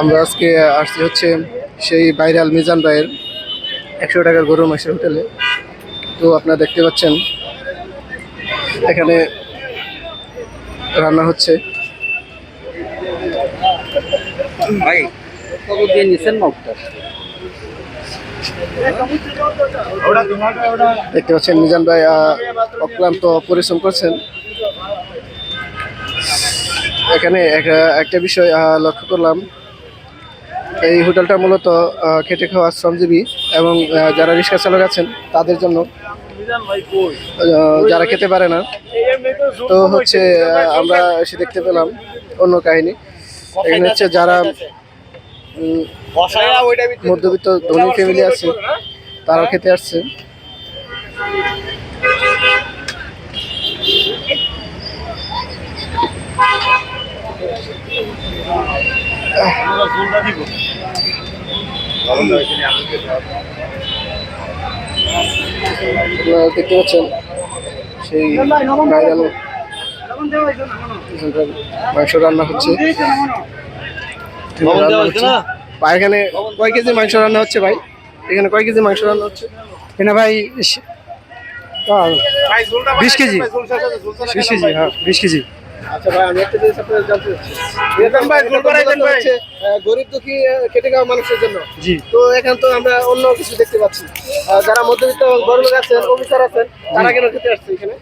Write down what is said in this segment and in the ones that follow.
আমরা আজকে আসছি হচ্ছে সেই ভাইরাল মিজান ভাইয়ের একশো টাকার গরুর মাসের হোটেলে। তো আপনারা দেখতে পাচ্ছেন এখানে রান্না হচ্ছে। ভাই দিয়ে নিছেন মাপটা দেখতে পাচ্ছেন মিজান ভাই অক্লান্ত পরিশ্রম করছেন। এখানে একটা- বিষয় লক্ষ্য করলাম। এই হোটেলটা মূলত খেটে খাওয়া শ্রমজীবী এবং যারা রিক্সা চালক আছেন, তাদের জন্য যারা খেতে পারে না। তো হচ্ছে আমরা এসে দেখতে পেলাম অন্য কাহিনী। এখানে হচ্ছে যারা মধ্যবিত্ত ধনী ফ্যামিলি আছে, তারাও খেতে আসছে। আপনারা দেখতে পাচ্ছেন সেই ভাইরাল মাংস রান্না হচ্ছে। এখানে কয় কেজি মাংস রান্না হচ্ছে ভাই? এখানে কয় কেজি মাংস রান্না হচ্ছে? এখানে ভাই বিশ কেজি। বিশ কেজি হ্যাঁ বিশ কেজি। আচ্ছা ভাই আমি একটা জিনিস আপনাদের জানতে চাচ্ছি। এরকম ভাই হচ্ছে আহ, গরিব দুঃখী খেটে খাওয়া মানুষের জন্য। জি। তো এখানে তো আমরা অন্য কিছু দেখতে পাচ্ছি। যারা মধ্যবিত্ত এবং লোক আছেন অফিসার আছেন তারা কেন খেতে আসছে এখানে?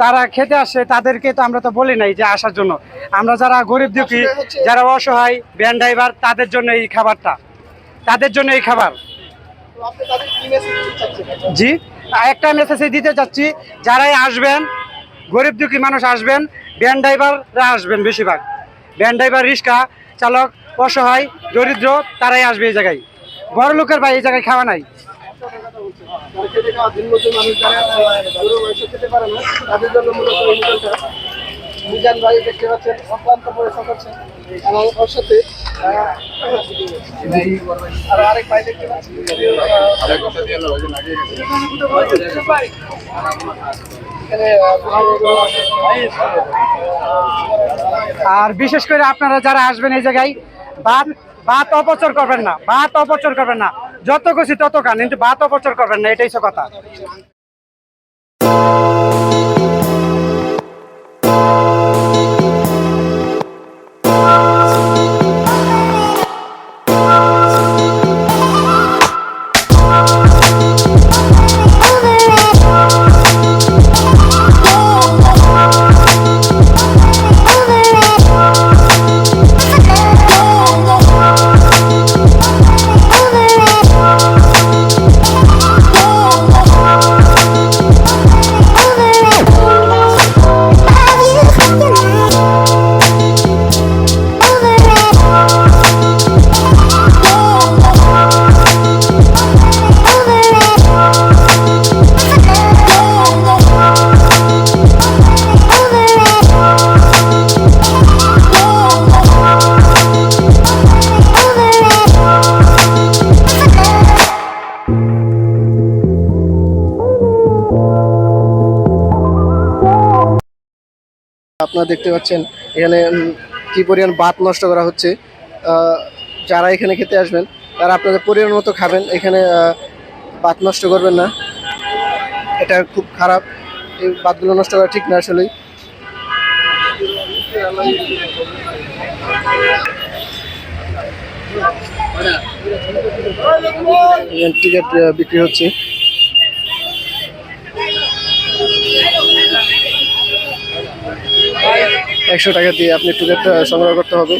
তারা খেতে আসে তাদেরকে তো আমরা তো বলি নাই যে আসার জন্য। আমরা যারা গরিব দুঃখী যারা অসহায় ভ্যান ড্রাইভার তাদের জন্য এই খাবারটা। তাদের জন্য এই খাবার। জি একটা মেসেজ দিতে চাচ্ছি যারাই আসবেন গরিব দুঃখী মানুষ আসবেন ভ্যান ড্রাইভাররা আসবেন বেশিরভাগ। ভ্যান ড্রাইভার রিক্সা চালক, অসহায়, দরিদ্র, তারাই আসবে এই জায়গায়। বড় লোকের ভাই এই জায়গায় খাওয়া নাই। তাদের জন্য মূলত মিজান ভাই দেখতে পাচ্ছেন, অক্লান্ত এবং ওর সাথে আর বিশেষ করে আপনারা যারা আসবেন এই জায়গায় ভাত ভাত অপচয় করবেন না ভাত অপচয় করবেন না। যত খুশি তত খান, কিন্তু ভাত অপচয় করবেন না, এটাই তো কথা। আপনারা দেখতে পাচ্ছেন এখানে কি পরিমাণ বাত নষ্ট করা হচ্ছে। যারা এখানে খেতে আসবেন, তারা আপনাদের পরিমাণ মতো খাবেন। এখানে বাত নষ্ট করবেন না। এটা খুব খারাপ। এই ভাতগুলো নষ্ট করা ঠিক না আসলেই। টিকিট বিক্রি হচ্ছে। একশো টাকা দিয়ে আপনি টিকিটটা সংগ্রহ করতে হবে।